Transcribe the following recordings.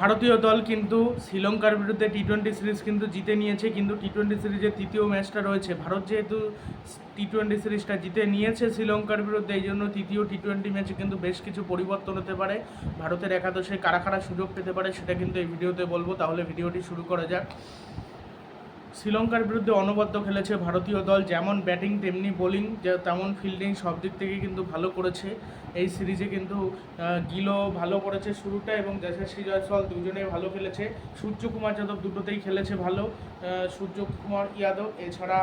ভারতীয় দল কিন্তু শ্রীলঙ্কার বিরুদ্ধে টি টোয়েন্টি সিরিজ কিন্তু জিতে নিয়েছে, কিন্তু টি টোয়েন্টি সিরিজের তৃতীয় ম্যাচটা রয়েছে। ভারত যেহেতু টি টোয়েন্টি সিরিজটা জিতে নিয়েছে শ্রীলঙ্কার বিরুদ্ধে, এই জন্য তৃতীয় টি টোয়েন্টি ম্যাচে কিন্তু বেশ কিছু পরিবর্তন হতে পারে। ভারতের একাদশে কারা কারা সুযোগ পেতে পারে সেটা কিন্তু এই ভিডিওতে বলব। তাহলে ভিডিওটি শুরু করা যাক। শ্রীলঙ্কার বিরুদ্ধে অনবদ্য খেলেছে ভারতীয় দল, যেমন ব্যাটিং তেমনি বোলিং তেমন ফিল্ডিং সব দিক থেকে কিন্তু ভালো করেছে। এই সিরিজে কিন্তু গিলও ভালো করেছে শুরুটা এবং যশস্বী জয়সওয়াল দুজনেই ভালো খেলেছে। সূর্যকুমার যাদব দুটোতেই খেলেছে ভালো সূর্যকুমার ইয়াদব। এছাড়া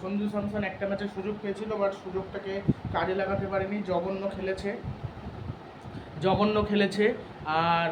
সঞ্জু স্যামসন একটা ম্যাচে সুযোগ পেয়েছিল, বাট সুযোগটাকে কাজে লাগাতে পারেনি। জঘন্য খেলেছে। জঘন্য খেলেছে। আর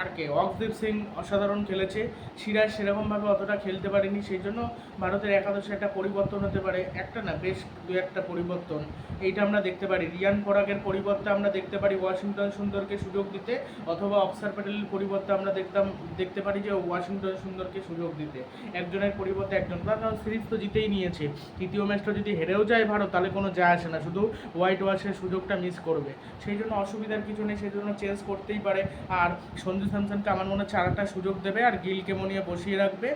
আর কে? অকদীপ সিং অসাধারণ খেলেছে। সিরাজ সেরকমভাবে অতটা খেলতে পারেনি, সেই জন্য ভারতের একাদশে একটা পরিবর্তন হতে পারে। একটা না, বেশ দু একটা পরিবর্তন। এইটা আমরা দেখতে পারি। রিয়ান পরাগের পরিবর্তে আমরা দেখতে পারি ওয়াশিংটন সুন্দরকে সুযোগ দিতে, অথবা অক্সার প্যাটেলের পরিবর্তে আমরা দেখতাম, দেখতে পারি যে ওয়াশিংটন সুন্দরকে সুযোগ দিতে। একজনের পরিবর্তে একজন। কারণ সিরিজ তো জিতেই নিয়েছে। তৃতীয় ম্যাচটা যদি হেরেও যায় ভারত, তাহলে কোনো যায় আসে না। শুধু হোয়াইট ওয়াশের সুযোগটা মিস করবে। সেই জন্য অসুবিধার কিছু নেই, সেই জন্য চেঞ্জ করতেই পারে। আর সঞ্জু স্যামসনকে আমার মনে হচ্ছে আরেকটা সুযোগ দেবে আর গিলকে মনিয়ে বসিয়ে রাখবে।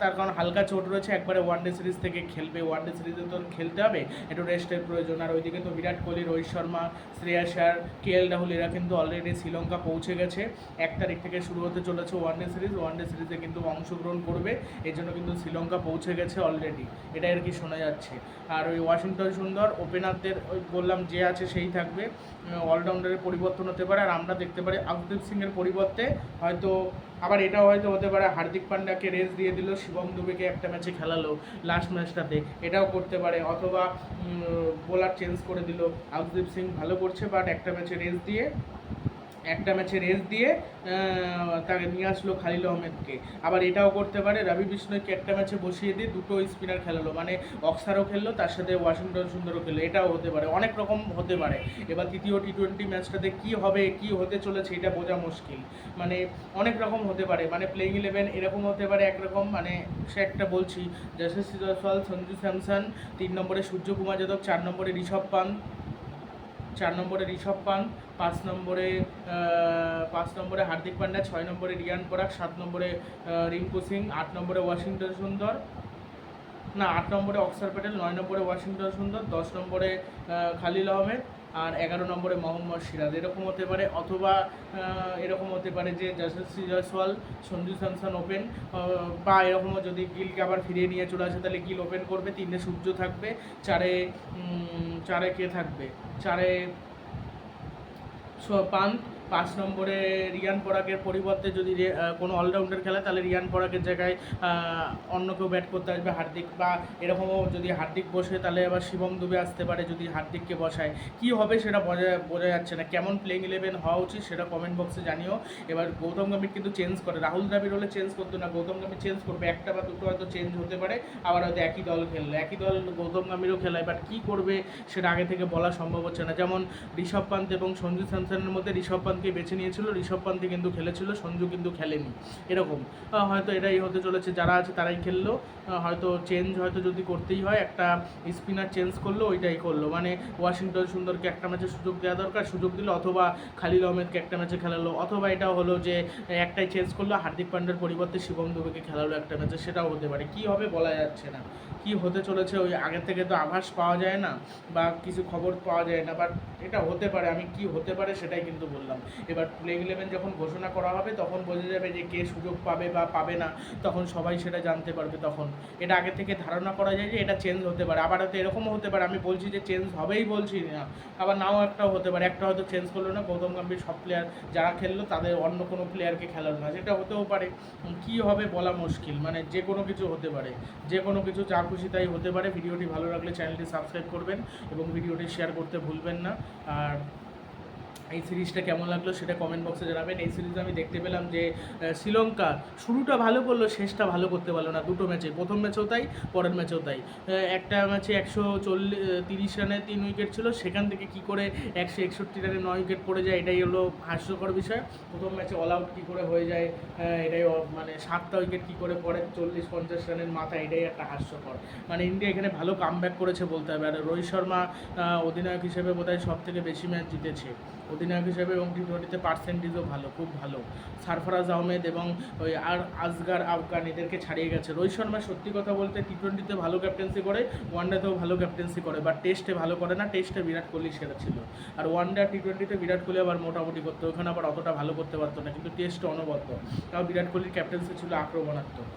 তার কারণ হালকা চোট রয়েছে, একবারে ওয়ানডে সিরিজ থেকে খেলবে। ওয়ানডে সিরিজে তো খেলতে হবে, একটু রেস্টের প্রয়োজন। আর ওইদিকে তো বিরাট কোহলি, রোহিত শর্মা, শ্রেয়া আয়ার কে এল রাহুল, এরা কিন্তু অলরেডি শ্রীলঙ্কা পৌঁছে গেছে। এক তারিখ থেকে শুরু হতে চলেছে ওয়ানডে সিরিজ ওয়ানডে সিরিজে কিন্তু অংশগ্রহণ করবে। এই জন্য কিন্তু শ্রীলঙ্কা পৌঁছে গেছে অলরেডি এটাই আর কি শোনা যাচ্ছে। আর ওই ওয়াশিংটন সুন্দর ওপেনারদের, ওই বললাম যে আছে সেই থাকবে। অলরাউন্ডারের পরিবর্তন হতে পারে। আর আমরা দেখতে পারি আকদীপ সিংয়ের পরিবর্তে হয়তো আবার এটাও হয়তো হতে পারে, হার্দিক পান্ডাকে রেস দিয়ে দিল, শিবম দুবেকে একটা ম্যাচে খেলালো লাস্ট ম্যাচটাতে এটাও করতে পারে, অথবা বোলার চেঞ্জ করে দিল। আকদীপ সিং ভালো করছে বাট একটা ম্যাচে রেস দিয়ে একটা ম্যাচে রেস্ট দিয়ে তাকে নিয়ে আসলো খালিল আহমেদকে। আবার এটাও করতে পারে রবি বিষ্ণয়কে একটা ম্যাচে বসিয়ে দিয়ে দুটো স্পিনার খেলালো। মানে অক্সারও খেললো, তার সাথে ওয়াশিংটন সুন্দরও খেললো। এটাও হতে পারে, অনেক রকম হতে পারে। এবার তৃতীয় টি টোয়েন্টি ম্যাচটাতে কী হবে, কী হতে চলেছে, এটা বোঝা মুশকিল। মানে অনেক রকম হতে পারে মানে প্লেইং ইলেভেন এরকম হতে পারে, একরকম। মানে সে একটা বলছি, যশস্বী জয়সওয়াল, সঞ্জু স্যামসন, তিন নম্বরে সূর্যকুমার যাদব, চার নম্বরে ঋষভ পান্ত চার নম্বরে ঋষভ পান্ত পাঁচ নম্বরে পাঁচ নম্বরে হার্দিক পান্ডা, ছয় নম্বরে রিয়ান পরাগ, সাত নম্বরে রিঙ্কু সিং, আট নম্বরে ওয়াশিংটন সুন্দর। না, আট নম্বরে অক্সার প্যাটেল, নয় নম্বরে ওয়াশিংটন সুন্দর, দশ নম্বরে খালিল আহমেদ আর এগারো নম্বরে মোহাম্মদ সিরাজ। এরকম হতে পারে, অথবা এরকম হতে পারে যে যশস্বী জয়সওয়াল, সঞ্জু স্যামসন ওপেন বা এরকমও যদি গিলকে আবার ফিরিয়ে নিয়ে চলে আসে, তাহলে গিল ওপেন করবে, তিনে সূর্য থাকবে, চারে চারে কে থাকবে? চারে স- পান্ত পাঁচ নম্বরে রিয়ান পরাগের পরিবর্তে যদি কোনো অলরাউন্ডার খেলে, তাহলে রিয়ান পরাগের জায়গায় অন্য কেউ ব্যাট করতে আসবে হার্দিক বা এরকমও যদি হার্দিক বসে, তাহলে আবার শিবম দুবে আসতে পারে যদি হার্দিককে বসায়। কি হবে সেটা বোঝা বোঝা যাচ্ছে না। কেমন প্লেইং ইলেভেন হওয়া উচিত সেটা কমেন্ট বক্সে জানিও। এবার গৌতম গম্ভীর কিন্তু চেঞ্জ করে। রাহুল দ্রাবিড় হলে চেঞ্জ করতো না। গৌতম গম্ভীর চেঞ্জ করবে। একটা বা দুটো হয়তো চেঞ্জ হতে পারে। আবার হয়তো একই দল খেললো। একই দল গৌতম গম্ভীরও খেলায় বাট কী করবে সেটা আগে থেকে বলা সম্ভব হচ্ছে না। যেমন ঋষভ পান্ত এবং সঞ্জু স্যামসনের মধ্যে ঋষভ পান্তকে বেছে নিয়েছিল, ঋষভ পান্তি কিন্তু খেলেছিল, সঞ্জু কিন্তু খেলেনি। এরকম। হয়তো এটাই হতে চলেছে, যারা আছে তারাই খেললো। হয়তো চেঞ্জ হয়তো যদি করতেই হয়, একটা স্পিনার চেঞ্জ করল, ওইটাই করল। মানে ওয়াশিংটন সুন্দরকে একটা ম্যাচে সুযোগ দেওয়া দরকার, সুযোগ দিল, অথবা খালিল আহমেদকে একটা ম্যাচে খেলালো, অথবা এটাও হলো যে, একটাই চেঞ্জ করল, হার্দিক পান্ডের পরিবর্তে শিবম দুবেকে খেলালো একটা ম্যাচে সেটাও হতে পারে। কী হবে বলা যাচ্ছে না। কি হতে চলেছে ওই আগে থেকে তো আভাস পাওয়া যায় না, বা কিছু খবর পাওয়া যায় না বাট এটা হতে পারে, আমি কি হতে পারে সেটাই কিন্তু বললাম। এবার প্লেইং ইলেভেন যখন ঘোষণা করা হবে, তখন বোঝা যাবে যে কে সুযোগ পাবে বা পাবে না। তখন সবাই সেটা জানতে পারবে তখন। এটা আগে থেকে ধারণা করা যায় যে এটা চেঞ্জ হতে পারে। আবার হয়তো এরকমও হতে পারে। আমি বলছি যে চেঞ্জ হবেই বলছি না। আবার নাও একটাও হতে পারে। একটা হয়তো চেঞ্জ করল না। গৌতম গম্ভীর সব প্লেয়ার যারা খেললো, তাদের অন্য কোনো প্লেয়ারকে খেলালো না। সেটা হতেও পারে। কি হবে বলা মুশকিল। মানে যে কোনো কিছু হতে পারে। যে কোনো কিছু যা খুশি তাই হতে পারে। ভিডিওটি ভালো লাগলে চ্যানেলটি সাবস্ক্রাইব করবেন এবং ভিডিওটি শেয়ার করতে ভুলবেন না। আর এই সিরিজটা কেমন লাগল সেটা কমেন্ট বক্সে জানাবেন। এই সিরিজে আমি দেখতে পেলাম যে শ্রীলঙ্কা শুরুটা ভালো করল, শেষটা ভালো করতে পারল না। দুটো ম্যাচে প্রথম ম্যাচেও তাই, পরের ম্যাচেও তাই। একটা ম্যাচে একশো চল্লিশ তিরিশ রানে তিন উইকেট ছিল, সেখান থেকে কি করে একশো একষট্টি রানে নয় উইকেট পড়ে যায়, এটাই হলো হাস্যকর বিষয়। প্রথম ম্যাচে অল আউট কী করে হয়ে যায় এটাই মানে সাতটা উইকেট কী করে পড়ে, চল্লিশ পঞ্চাশ রানের মাথা, এটাই একটা হাস্যকর। মানে ইন্ডিয়া এখানে ভালো কাম করেছে বলতে হবে। আর রোহিত শর্মা অধিনায়ক হিসেবে বোধহয় সব থেকে বেশি ম্যাচ জিতেছে। অধিনায়ক হিসেবে এবং টি টোয়েন্টিতে পার্সেন্টেজও ভালো, খুব ভালো। সারফরাজ আহমেদ এবং ওই আর আজগার আফগান এদেরকে ছাড়িয়ে গেছে। রোহিত শর্মা সত্যি কথা বলতে টি টোয়েন্টিতে ভালো ক্যাপ্টেন্সি করে ওয়ানডেতেও ভালো ক্যাপ্টেন্সি করে বা টেস্টে ভালো করে না টেস্টে বিরাট কোহলি সেরা ছিল। আর ওয়ানডে টি টোয়েন্টিতে বিরাট কোহলি আবার মোটামুটি করতো, ওখানে আবার অতটা ভালো করতে পারতো না, কিন্তু টেস্টে অনবদ্য। তাও বিরাট কোহলির ক্যাপ্টেন্সি ছিল আক্রমণাত্মক।